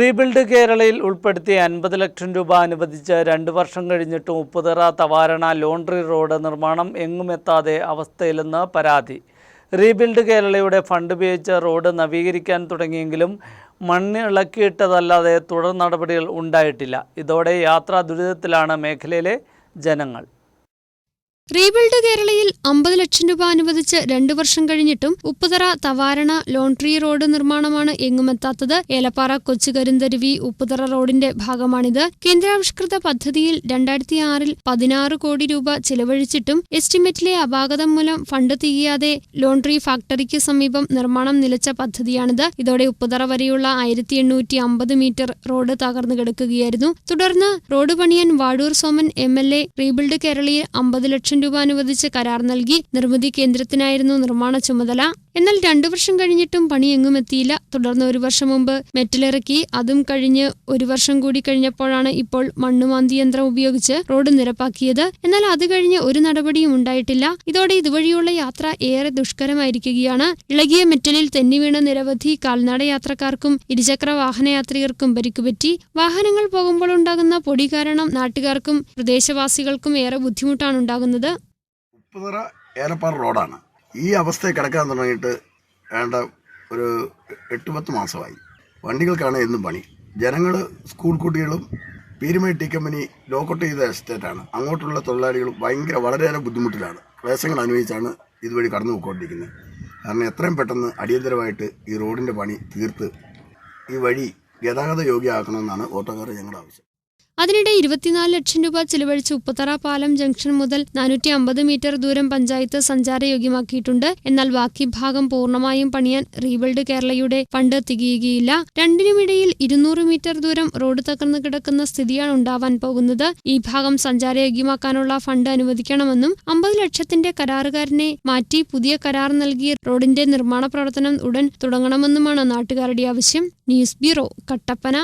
Rebuild കേരളയിൽ ഉൾപ്പെടുത്തി അൻപത് ലക്ഷം രൂപ അനുവദിച്ച് രണ്ട് വർഷം കഴിഞ്ഞിട്ടും ഉപ്പുതറ തവാരണ ലോണ്ടറി റോഡ് നിർമ്മാണം എങ്ങും എത്താതെ അവസ്ഥയിലെന്ന് പരാതി. റീബിൽഡ് കേരളയുടെ ഫണ്ട് ഉപയോഗിച്ച് റോഡ് നവീകരിക്കാൻ തുടങ്ങിയെങ്കിലും മണ്ണ് ഇളക്കിയിട്ടതല്ലാതെ തുടർ നടപടികൾ ഉണ്ടായിട്ടില്ല. ഇതോടെ യാത്രാ ദുരിതത്തിലാണ് മേഖലയിലെ ജനങ്ങൾ. റീബിൽഡ് കേരളയിൽ അമ്പത് ലക്ഷം രൂപ അനുവദിച്ച് രണ്ടു വർഷം കഴിഞ്ഞിട്ടും ഉപ്പുതറ തവാരണ ലോണ്ട്രി റോഡ് നിർമ്മാണമാണ് എങ്ങുമെത്താത്തത് ഏലപ്പാറ കൊച്ചുകരുന്തരുവി ഉപ്പുതറ റോഡിന്റെ ഭാഗമാണിത്. കേന്ദ്രാവിഷ്കൃത പദ്ധതിയിൽ രണ്ടായിരത്തി ആറിൽ പതിനാറ് കോടി രൂപ ചിലവഴിച്ചിട്ടും എസ്റ്റിമേറ്റിലെ അപാകതം മൂലം ഫണ്ട് തികയാതെ ലോൺട്രി ഫാക്ടറിക്ക് സമീപം നിർമ്മാണം നിലച്ച പദ്ധതിയാണിത്. ഇതോടെ ഉപ്പുതറ വരെയുള്ള ആയിരത്തി എണ്ണൂറ്റി അമ്പത് മീറ്റർ റോഡ് തകർന്നു കിടക്കുകയായിരുന്നു. തുടർന്ന് റോഡ് പണിയാൻ Vadoor Soman M L A rebuild കേരളയിൽ അമ്പത് ലക്ഷം രൂപ അനുവദിച്ച് കരാർ നൽകി നിർമ്മിതി കേന്ദ്രത്തിനായിരുന്നു നിർമ്മാണ ചുമതല. എന്നാൽ രണ്ടു വർഷം കഴിഞ്ഞിട്ടും പണി എങ്ങും എത്തിയില്ല. തുടർന്ന് ഒരു വർഷം മുമ്പ് മെറ്റലിറക്കി അതും കഴിഞ്ഞ് ഒരു വർഷം കൂടി കഴിഞ്ഞപ്പോഴാണ് ഇപ്പോൾ മണ്ണുമാന്തി യന്ത്രം ഉപയോഗിച്ച് റോഡ് നിരപ്പാക്കിയത്. എന്നാൽ അത് കഴിഞ്ഞ് ഒരു നടപടിയും ഉണ്ടായിട്ടില്ല. ഇതോടെ ഇതുവഴിയുള്ള യാത്ര ഏറെ ദുഷ്കരമായിരിക്കുകയാണ്. ഇളകിയ മെറ്റലിൽ തെന്നിവീണ നിരവധി കാൽനട യാത്രക്കാർക്കും ഇരുചക്ര വാഹനയാത്രികർക്കും പരിക്കുപറ്റി വാഹനങ്ങൾ പോകുമ്പോൾ ഉണ്ടാകുന്ന പൊടി കാരണം നാട്ടുകാർക്കും പ്രദേശവാസികൾക്കും ഏറെ ബുദ്ധിമുട്ടാണ് ഉണ്ടാകുന്നത്. ഏലപ്പാറ റോഡാണ്. ഈ അവസ്ഥയിൽ കിടക്കാൻ തുടങ്ങിയിട്ട് വേണ്ട ഒരു എട്ട് പത്ത് മാസമായി. വണ്ടികൾക്കാണ് എന്നും പണി. ജനങ്ങൾ സ്കൂൾ കുട്ടികളും പീരുമേട് ടീ കമ്പനി ലോക്കൗട്ട് ചെയ്ത എസ്റ്റേറ്റാണ്. അങ്ങോട്ടുള്ള തൊഴിലാളികൾ ഭയങ്കര വളരെയേറെ ബുദ്ധിമുട്ടിലാണ്. ക്ലേശങ്ങൾ അനുഭവിച്ചാണ് ഇതുവഴി കടന്നു പോയിക്കൊണ്ടിരിക്കുന്നത് കാരണം എത്രയും പെട്ടെന്ന് അടിയന്തരമായിട്ട് ഈ റോഡിന്റെ പണി തീർത്ത് ഈ വഴി ഗതാഗത യോഗ്യമാക്കണമെന്നാണ് ഓട്ടോക്കാരുടെ ഞങ്ങളുടെ ആവശ്യം. അതിനിടെ ഇരുപത്തിനാല് ലക്ഷം രൂപ ചിലവഴിച്ച് ഉപ്പത്തറ പാലം ജംഗ്ഷൻ മുതൽ നാനൂറ്റി അമ്പത് മീറ്റർ ദൂരം പഞ്ചായത്ത് സഞ്ചാരയോഗ്യമാക്കിയിട്ടുണ്ട്. എന്നാൽ ബാക്കി ഭാഗം പൂർണമായും പണിയാൻ റീബിൽഡ് കേരളയുടെ ഫണ്ട് തികയുകയില്ല. രണ്ടിനുമിടയിൽ ഇരുന്നൂറ് മീറ്റർ ദൂരം റോഡ് തകർന്നു കിടക്കുന്ന സ്ഥിതിയാണ് ഉണ്ടാവാൻ പോകുന്നത്. ഈ ഭാഗം സഞ്ചാരയോഗ്യമാക്കാനുള്ള ഫണ്ട് അനുവദിക്കണമെന്നും അമ്പത് ലക്ഷത്തിന്റെ കരാറുകാരനെ മാറ്റി പുതിയ കരാർ നൽകി റോഡിന്റെ നിർമ്മാണ പ്രവർത്തനം ഉടൻ തുടങ്ങണമെന്നുമാണ് നാട്ടുകാരുടെ ആവശ്യം. News bureau Kattappana.